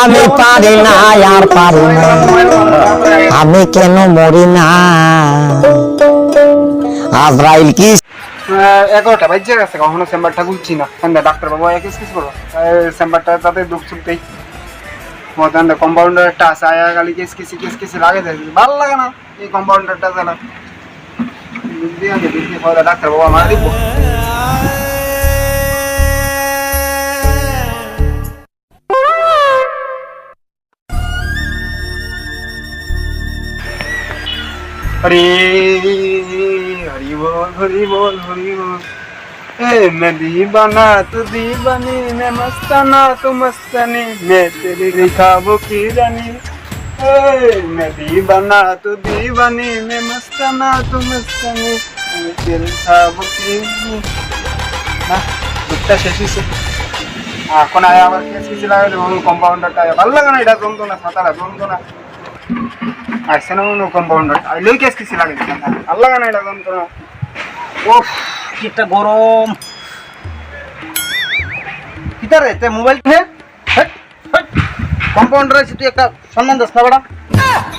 আমি পারি না আর পারি না আমি কেন মরি না আজরাইল কি এগারোটা বাজে গেছে কখনো চেম্বারটা খুলছি না। ডাক্তার বাবু এক কিস করব চেম্বারটা তাতে দুঃখ চুপতেই মতন কম্পাউন্ডারটা আছে আয়া গালি কেস কিসি কেস কিসি লাগে যায়। ভালো লাগে না। ते हरी हरी बोल हरी बोल हरी बोल। ए, मैं दीवाना, तू दीवानी, मैं मस्ताना, तू मस्तानी, मैं तेरी रिखाबों की रानी। मैं दीवाना तू दीवानी मैं मस्ताना तू मस्तानी मैं तेरी रिखाबों की रानी না দুধটা শেষ হয়েছে এখন আয় আবার কেস কিছু লাগে কম্পাউন্ডারটা ভালো লাগে না এটা জমতো না সাঁতারা জমতো না আসছে না মনে কম্পাউন্ডার আইলেই কেস কিছু লাগে ভালো লাগে না এটা জমতো না ওফ কিটা গরম কিটা রে তে মোবাইল হে কম্পাউন্ডার আছে তুই একটা সম্মান দাস না বেটা?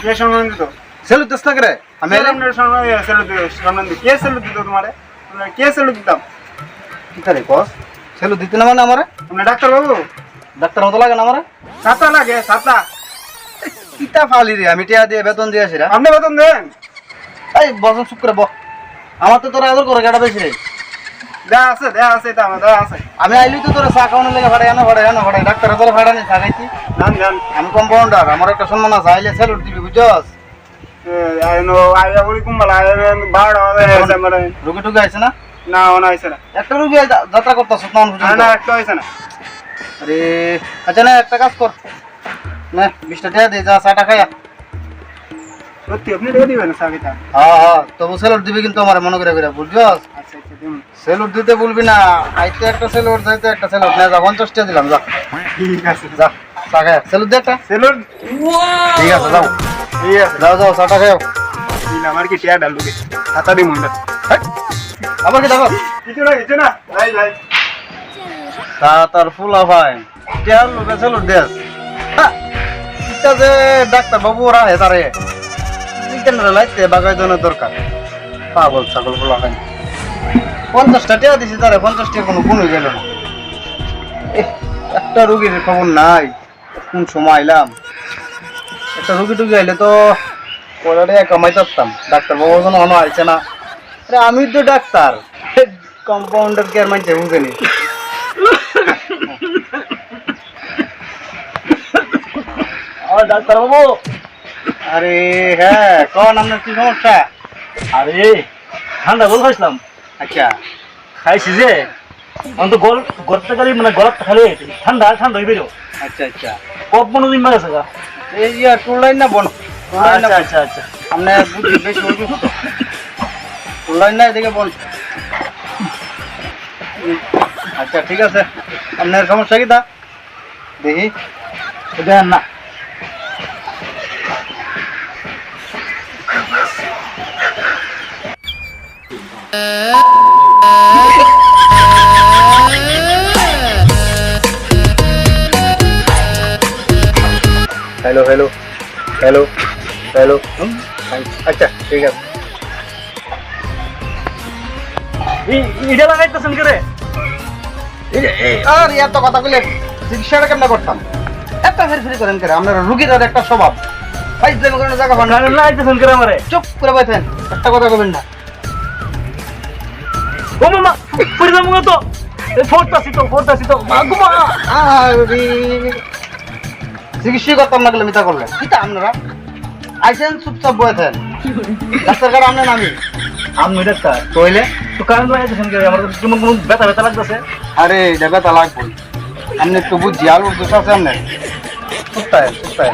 কে সম্মান দিত? সেলু দাস না করে আমি এলাম আমি সম্মান সেলু দিত সম্মান দিত? কে সেলু দিত তোমারে? কে সেলু দিতাম? কিটা রে কস? সেলু দিতে না মানে আমারে? তোমরা ডাক্তার বাবু ডাক্তার মতো লাগে না আমারে? সাতা লাগে সাতা কিটা ফালি রে আমি টিয়া দিয়ে বেতন দিয়ে আসি রে। আপনি বেতন দেন? এই বসন চুপ করে বহ আমার তো তোরা আদর করে গাড়া বেশি রে? আমি আইলি তো তোরা চা খাওয়ানোর লেগে ভাড়া এনে ভাড়া এনে ভাড়া ডাক্তার তোরা ভাড়া নেই জান আমি কম্পাউন্ডার আমার একটা সম্মান আছে আইলে সেলুট দিবি বুঝছস? রুগী টুকি আছে না? না ওনা না একটা রুগী যাত্রা করতেছ না না না একটা না। আরে আচ্ছা না একটা কাজ কর। না বিশটা টাকা দে যা চাটা খায়া সত্যি আপনি রেডি দিবেন সাকিটা হ্যাঁ হ্যাঁ তবু সেলুট দিবি কিন্তু আমার মনে করে বুঝছস? দিন সেলুট দিতে বলবি না আইতে একটা সেলুট যাইতে একটা সেলুট। না যা পঞ্চাশ টাকা দিলাম যা। ঠিক আছে। যা চা খায়া। সেলুট দে একটা। সেলুন ঠিক আছে যাও। ঠিক আছে। যাও যাও চাটা খাও আর কি টিয়া ডালু গে হাতা দি মুন্ডা। আবার কি দেখো কিছু না কিছু না। ভাই ভাই তা তার ফুলা ভাই লোকে সেলুট দেস যে ডাক্তার বাবু ওরা হে তারে। লাইতে বাগাই দেওয়ার দরকার। পাগল ছাগল ফুলা ভাই। পঞ্চাশটা টাকা দিছি তারে পঞ্চাশ টাকা কোনো গুণ গেল না। একটা রুগীর খবর নাই কোন সময় আইলাম। একটা রুগী টুগী আইলে তো পয়লা কামাই পারতাম ডাক্তার বাবু যেন অন আইছে না। আরে আমি তো ডাক্তার কম্পাউন্ডার কেয়ার মানছে বুঝেনি ডাক্তার বাবু আরে হ্যাঁ কোন আপনার কি সমস্যা? আরে ঠান্ডা গোল খাইছিলাম। আচ্ছা খাইছি যে। আমি তো গল গড়তে গেলে মানে গলার খালি ঠান্ডা ঠান্ডা হয়ে বেরো আচ্ছা আচ্ছা। কপ মনে দিন মারে থাকা এই যে টুল লাইন না বন। আচ্ছা আচ্ছা আচ্ছা। আপনি বুঝি বেশি লাইন না এদিকে বল আচ্ছা ঠিক আছে। আপনার সমস্যা কি তা? দেখি। না। হ্যালো হ্যালো হ্যালো হ্যালো আচ্ছা ঠিক আছে এই- এটা লাগাইতেছেন কে রে আর এত কথা বলে চিকিৎসাটা কেমন করতাম একটা ফেরি করেন করে আপনার রুগীর আর একটা স্বভাব প্রেম করেন জায়গা লাগাইতেছেন কে রে আমারে চুপ করে বসেন একটা কথা বলবেন না ও মামা পড়ে যাব তো ফোরতাছি তো ফোরতাছি তো মাগুমা আরে চিকিৎসা করতাম না গেলে মিতা করলেন কিতা আপনারা? আইসেন চুপচাপ বসেন। ডাক্তার কার আপনার নামি। আমি ডাক্তার কইলে? তো কারেন্ট লাগাইতেছেন কে? আমার কেমন কেমন ব্যথা ব্যথা লাগতেছে। আরে এটা ব্যথা লাগবে আপনি একটু বুঝছি আলুর দোষ আছে আপনার? সুস্তায় সুস্তায়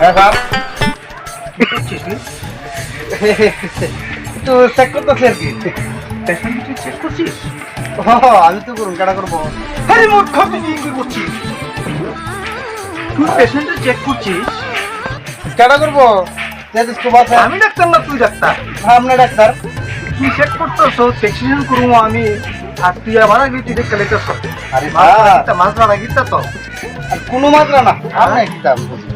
হ্যাঁ স্যার। চেক করতেছি আর কি চেক করছিস আমি তো করুন কেটা করব আরে কি করছিস তুই চেক করছিস কেডা করব আমি ডাক্তার না তুই ডাক্তার আপনি ডাক্তার তুই চেক করতেছ প্রেসক্রিপশন করব আমি আর তুই আবার আগে তুই দেখতে লেগেছ আরে মাছ মারা গিতা তো আর কোনো মাত্রা না। আপনি কিতাব হ্যাঁ কিসে হ্যাঁ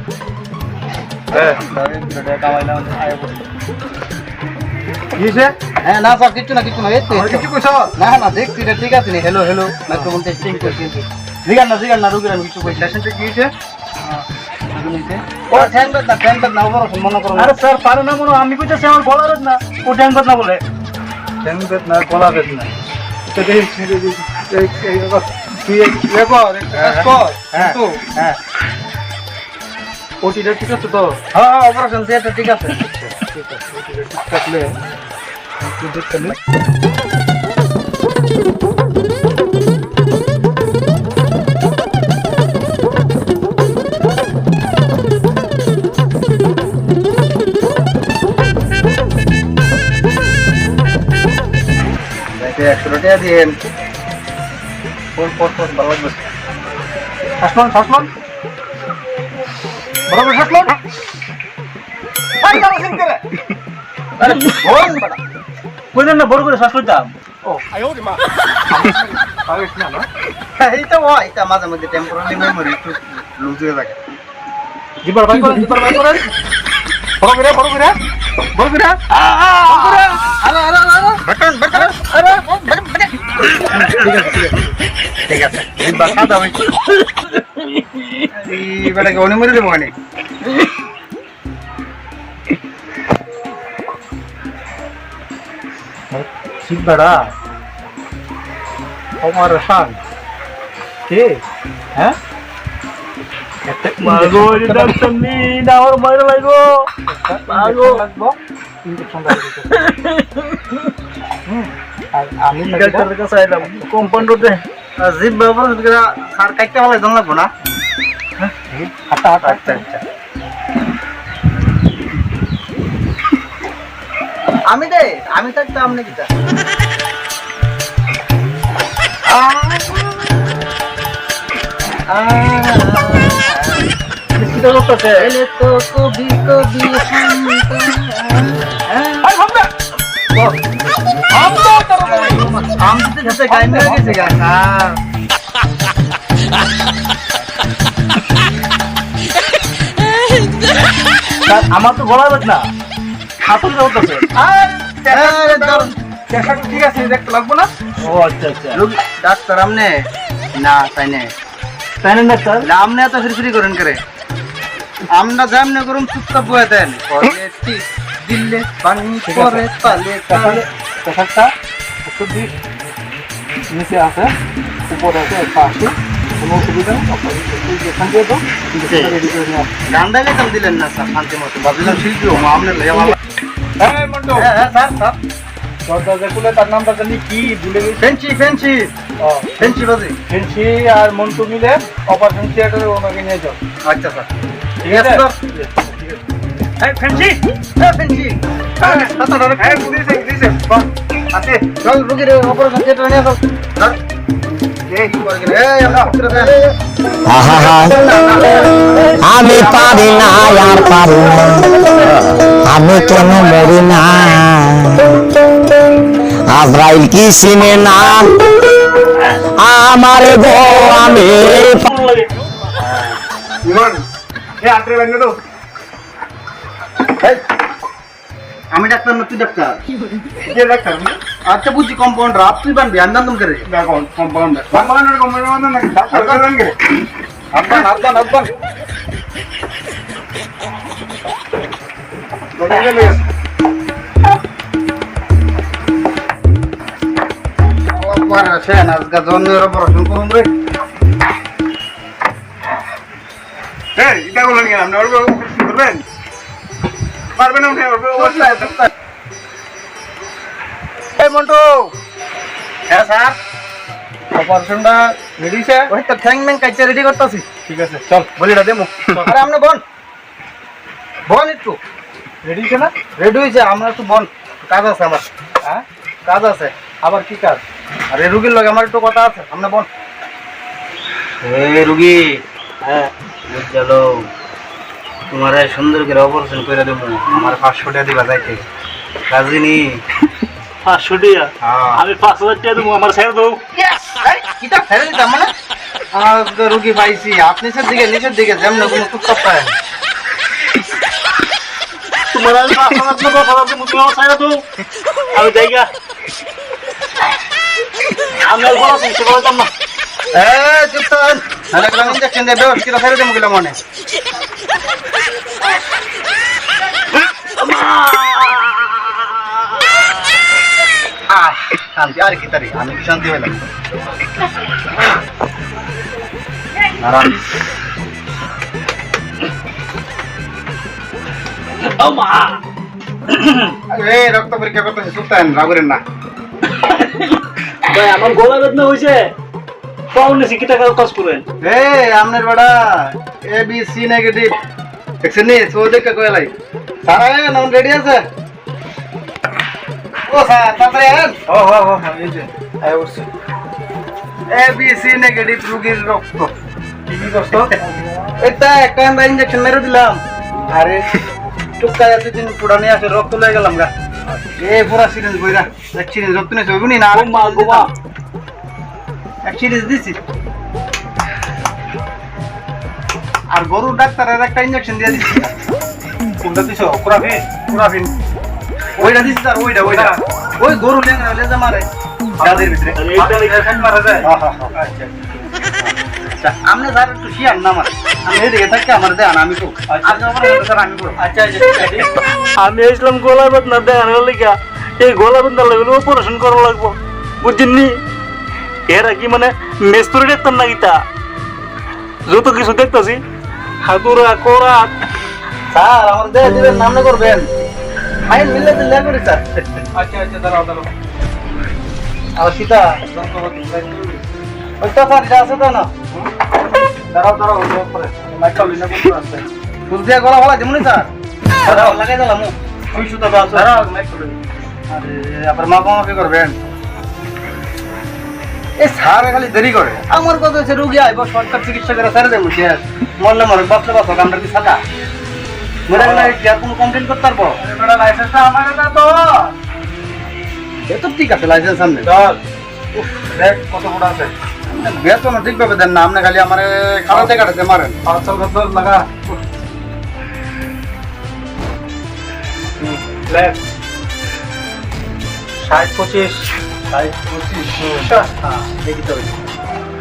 না স্যার কিছু না কিছু না এই তো, তো। না না দেখছি ঠিক আছে নি হ্যালো হ্যালো মাইক্রোফোন টেস্টিং করছি জিগান না জিগান না রুগীর আমি কিছু ও ঠ্যাং বেদ না ঠ্যাং বেদ না ওভার মনে করো আরে স্যার পারে না মনে আমি কইতেছি আমার গলা বেদ না ও ট্যাং বেদ না বলে ঠ্যাং গলা তো দেখ এই তুই লেব কাজ কর হ্যাঁ হ্যাঁ ওটিটা ঠিক আছে তো? হ্যাঁ অপারেশন সেটা ঠিক আছে। ঠিক আছে ওটিটা ঠিক থাকলে দেখতে একশো টাকা দিয়েন। ফোন ফোন বরাবর শাসমান আই যাও সিন করে আরে ফোন বাড়া কইলেন না বড় করে শ্বাস লইতাম আগে না না এইটা ও এটা মাঝে মধ্যে টেম্পোরারি মেমোরি একটু লুজ হয়ে থাকে জিবার ভাই করেন জিবার ভাই করেন বড় করে বড় করে বড় করে আরে আরে আরে বাটন বাটন আরে ঠিক আছে ঠিক মানে বেড়া আমার শান কে হ্যাঁ আর আমি ডাক্তারের কাছে আইলাম কম্পাউন্ডার দে জিপ কাটতে ভালো জান লাগবো না হাঁটা হাঁটা আচ্ছা আচ্ছা আমি দে আমি থাকতে আপনি কিটা কিটা করতেছে আমার তো গলা বাদ না। হাতুল আছে। ঠিক আছে দেখতে লাগবো না? ও আচ্ছা আচ্ছা। ডাক্তার আমনে? না তাই না তাই না ডাক্তার আমনে এত ফিরফিরি করেন করে? আমরা যেমনে করুন চুপচাপ বয়ে দেন। দিল্লে পানি করে পালে নিচে আছে উপরে আছে পাশে কোনো অসুবিধা দিয়ে গান্ডা দিলেন না স্যার? শান্তি মতো। ভাবছিলাম শিল্পী হ্যাঁ হ্যাঁ হ্যাঁ স্যার স্যার। দরজা খুলে তার নামটা জানি কি ভুলে গেছি। ফেন্সি ফেন্সি ও। ফেন্সি বাজি। ফেন্সি আর মন্টু মিলে অপারেশন থিয়েটারে ওনাকে নিয়ে যাও। আচ্ছা স্যার। ঠিক আছে ফেন্সি দিয়েছে বাহ আছে চল রুগীর অপারেশন থিয়েটার নিয়ে চল। আহা আমি পারি না আর পারি না। আমি কেন মরি না? আজরাইল কি চিনে না? আমার গো আমি ইমান এ আটরে তো। আমি ডাক্তার না তুই ডাক্তার। কে ডাক্তার আচ্ছা বুঝছি কম্পাউন্ডার আপনি বানবি আমি বান্ধব করে কম্পাউন্ডার কম্পাউন্ডার কম্পাউন্ডার নাকি ডাক্তার করেন আব্বান আব্বান আব্বান কোথায় আজকে জন্মের অপারেশন করুন রে। এই এটা বলেন কেন? আপনি অল্প করবেন? এই মন্টু। হ্যাঁ স্যার। অপারেশনটা রেডিছে ওই তো ঠ্যাং ম্যাং কাইচে রেডি করতেছি। ঠিক আছে চল বলিটা দেবো আরে আপনি বন। বন একটু। রেডিছে না? রেডি হয়েছে আমরা একটু বন। কাজ আছে আমার। হ্যাঁ? কাজ আছে। আবার কি কাজ? আরে রুগীর লগে আমার একটু কথা আছে আপনি বন। এই রুগী। হ্যাঁ। চলো তোমার এই সুন্দর করে অপারেশন করে দেবো। আমার পাঁচশো টাকা দিবা যাইতে। রাজিনী পাঁচশো টাকা? হ্যাঁ। আমি পাঁচ হাজার টাকা দেবো আমার ছেড়ে দেবো কিটা ফেলে দিতাম মানে? আমার তো রুগী পাইছি। আপনি নিচের দিকে নিচের দিকে যেমন কোনো পায়। তোমার আমি পাঁচ হাজার দেবো পাঁচ হাজার দেবো তুমি আমার ছেড়ে দেবো আমি জায়গা আমি আর বলা চিন্তা করতাম না। এ চুপ থাক। কিটা ফেলে দেবো গেলাম মনে? শান্তি আর কি তারি আমি শান্তি হইলাম আরাম রক্ত পরীক্ষা করতেছে চুপ রাগুরেন না। ভাই আমার গলা বেদনা হয়েছে পাউন টাকা কাজ করেন। এই আপনার বেটা এ বি সি নেগেটিভ দেখছেন নি? সো দেখে কয়লাই সারা নাম রেডি আছে? ও স্যার তাড়াতাড়ি আন ও হো হো এই যে আয় উঠছে। এ বি সি নেগেটিভ রোগীর রক্ত। কি কষ্ট এটা একটা আমরা ইনজেকশন মেরে দিলাম। আরে টুকা এত দিন পুরা নিয়ে আসে রক্ত লয়ে গেলাম গা। এ পুরা সিরিঞ্জ বইরা। এক সিরিঞ্জ রক্ত নিয়ে চলবি না ও মা গো এক সিরিজ দিছি। আর গরুর ডাক্তারের একটা ইঞ্জেকশন দিয়ে দিছি। কোনটা দিছো? কুরাফিন কুরাফিন ওইটা দিছি স্যার ওইটা ওইটা। ওই গরু লেঙ্গা লেজা মারে। গাদের ভিতরে। লেগে মারা যায়। আচ্ছা আপনি স্যার একটু শিয়ার না আমার আমি এদিকে থাকি আমার দেন আমি তো আচ্ছা আমি আচ্ছা আমি আসলাম গলা বেদনা দেখানোর লেগা। এই গলা বেদনা লাগলে অপারেশন করা লাগবো। বুঝছেন নি এরা কি মানে মেস্তুরি দেখতাম না গীতা যত কিছু দেখতেছি হাতুরা কোরা। স্যার আমার দেহ দিবেন নাম করবেন। ফাইন মিললে দিলে করি স্যার। আচ্ছা আচ্ছা দাঁড়াও দাঁড়াও। আর সীতা ওইটা স্যার এটা আছে তো না? দাঁড়াও দাঁড়াও উপরে। মাইকটা লিনা করতে আছে। ফুল দিয়ে গলা ফলা যেমনি স্যার। দাঁড়াও লাগাই দিলাম ওই সুতা দাঁড়াও মাইক আরে আবার মা মাফি করবেন। এই স্যার খালি দেরি করে। আমার কথা হচ্ছে রুগী আইব সরকার চিকিৎসা করে স্যার দেবো শেষ মরলে মরে বাঁচলে বাঁচক আমরা কি সাদা কি আর কোনো কমপ্লেন করতে পারব? লাইসেন্সটা আমার কাছে তো। এ তো ঠিক আছে লাইসেন্স সামনে। চল। দেখ কত বড় আছে। বেতন ঠিকভাবে দেন না আপনি খালি আমার কাটাতে কাটাতে মারেন। চল চল লাগা ষাট পঁচিশ। হ্যাঁ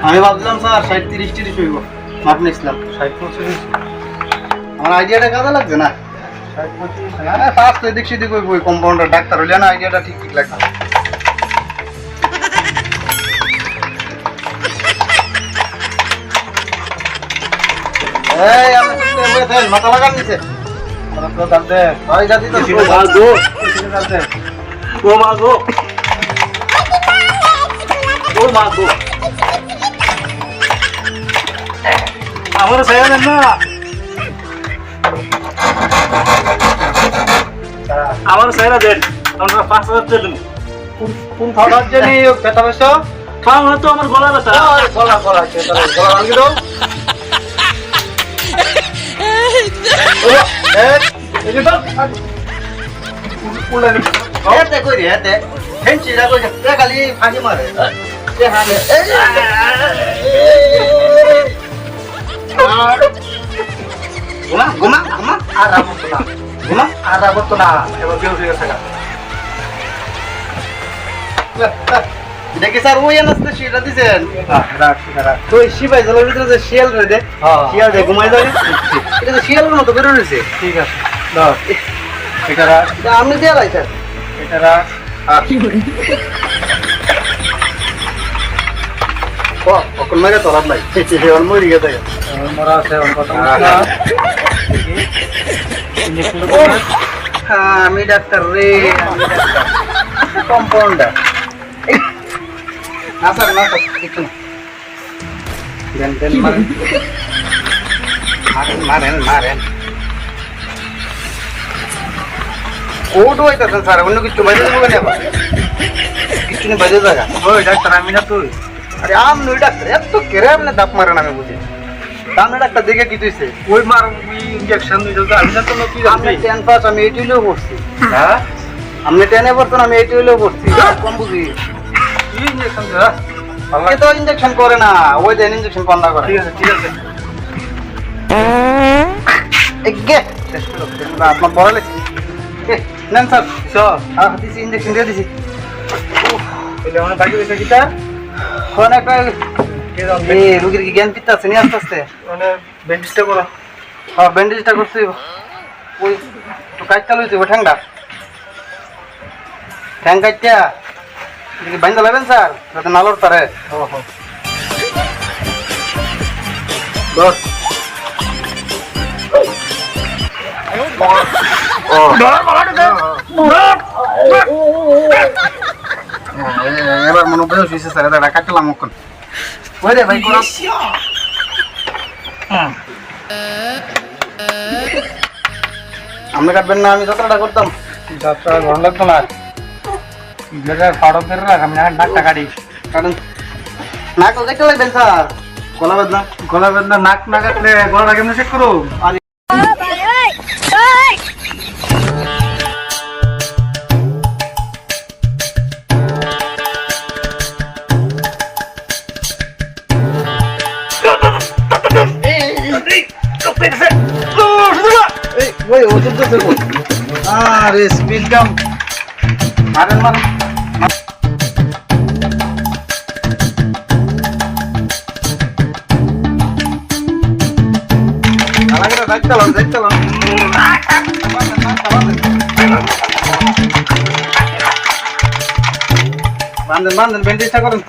আমি ভাবছিলাম স্যার ষাট তিরিশ তিরিশ হইব। মাপ নিয়েছিলাম। ষাট পঁচিশ। আমার আইডিয়াটা কাজে লাগছে না? হ্যাঁ ফার্স্ট এদিক সেদিক ওই বই কম্পাউন্ডার ডাক্তার হইলে না আইডিয়াটা ঠিক ঠিক এই আপনি বসে মাথা লাগান তো ও মা ও গো। আমার ছেড়ে দেন না। আমার ছেড়ে দেন আমরা পাঁচ হাজার টাকা কোন থানার জানি ব্যথা পেয়েছ তো আমার গলা ব্যথা। গলা গলা গলা ভাঙি দাও। এতে কই রে কই খালি ফাঁকি মারে। ঘুমা ঘুমা না হয়ে দেখি স্যার ওই আনাসতে শিলটা যে শিয়াল রয়েছে শিয়াল দিয়ে ঘুমাই যাবে এটা তো শিয়ালের ঠিক আছে এটা রাখ আপনি দিয়ে এটা আছে আমি ডাক্তার রে কম্পাউন্ডার না স্যার না স্যার কিছু দেন দেন মারেন মারেন মারেন মারেন কোট হইতেছেন স্যার অন্য কিছু বাইরে দেবো কেন কিছু বাইরে ওই ডাক্তার আমি না তুই আরে আম নই ডাক্তার এত কেরে আপনি দাপ মারেন আমি বুঝি। সামনে ডাক্তার দেখে কি তুইছে? ওই মার ইঞ্জেকশন দিতে আমি না তো নতুন আমি টেন পাস আমি এইটি হলেও পড়ছি। হ্যাঁ? আপনি টেনে পড়ছেন আমি এইটি হলেও পড়ছি। কম বুঝি। কি ইঞ্জেকশন দে ভালো তো ইঞ্জেকশন করে না ওই দেন ইঞ্জেকশন বন্ধ করে। ঠিক আছে ঠিক আছে। এগে। আপনার বড় লেগেছে। নেন স্যার। চল হ্যাঁ দিছি ইঞ্জেকশন দিয়ে দিছি। আমার বাকি কি তার কোন একটা এই রুগীর কি জ্ঞান পিত্তা আছে নিয়ে আস্তে আস্তে? মানে ব্যান্ডেজটা করো হ্যাঁ ব্যান্ডেজটা হইব। ওই একটু কাজ চালু হইতে ঠ্যাংটা। ঠ্যাং কাটটা বাইন্দা লাগবেন স্যার যাতে নালর তারে ও হো বস। ও। এবার মনে না আমি যতটা করতাম যাত্রা ভালো রাখ আমি কাটি কারণ না তো দেখতে লাগবেন স্যার গলা বেদনা গলা বেদনা নাক না কাটলে গলাটা কেমন চেক করো পর্যন্ত দেবো আরে স্পিড গাম। আরে মান দেখতালাম দেখতালাম বান্ধেন বান্ধেন ব্যান্ডেজটা করেন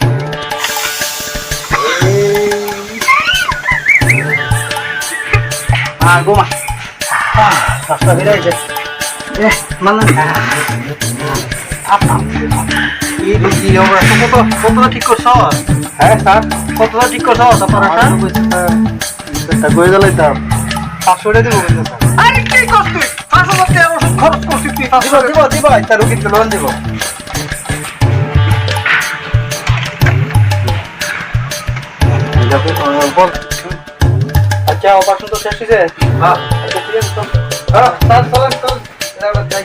আর রাস্তা বেরিয়ে গেছে এ মানে কি রুচি অবস্থা কত কতটা ঠিক করছ হ্যাঁ স্যার কতটা ঠিক করছ আপনারা এটা গয়ে গেলে দাম পাঁচশো টাকা দিব স্যার আরে কি করছ তুই পাঁচ হাজার টাকার ওষুধ খরচ করছিস তুই দিব দিব দিব একটা রুগীর লোন দিব বল আচ্ছা অপারেশন তো শেষ হয়েছে হ্যাঁ ঠিক আছে তো হ্যাঁ স্যার চলেন চলেন এবার যাই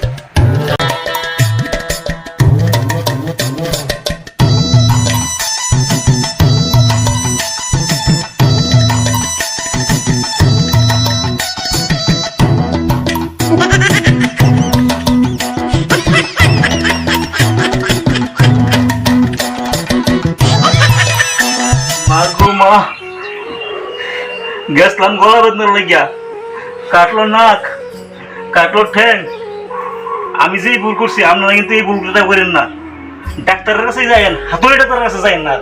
মা কাটলো ঠ্যাং। আমি যেই ভুল করছি, আপনারা কিন্তু এই ভুলটা করেন না। ডাক্তারের কাছে যাইন হাতুড়ি ডাক্তারের কাছে যাইন না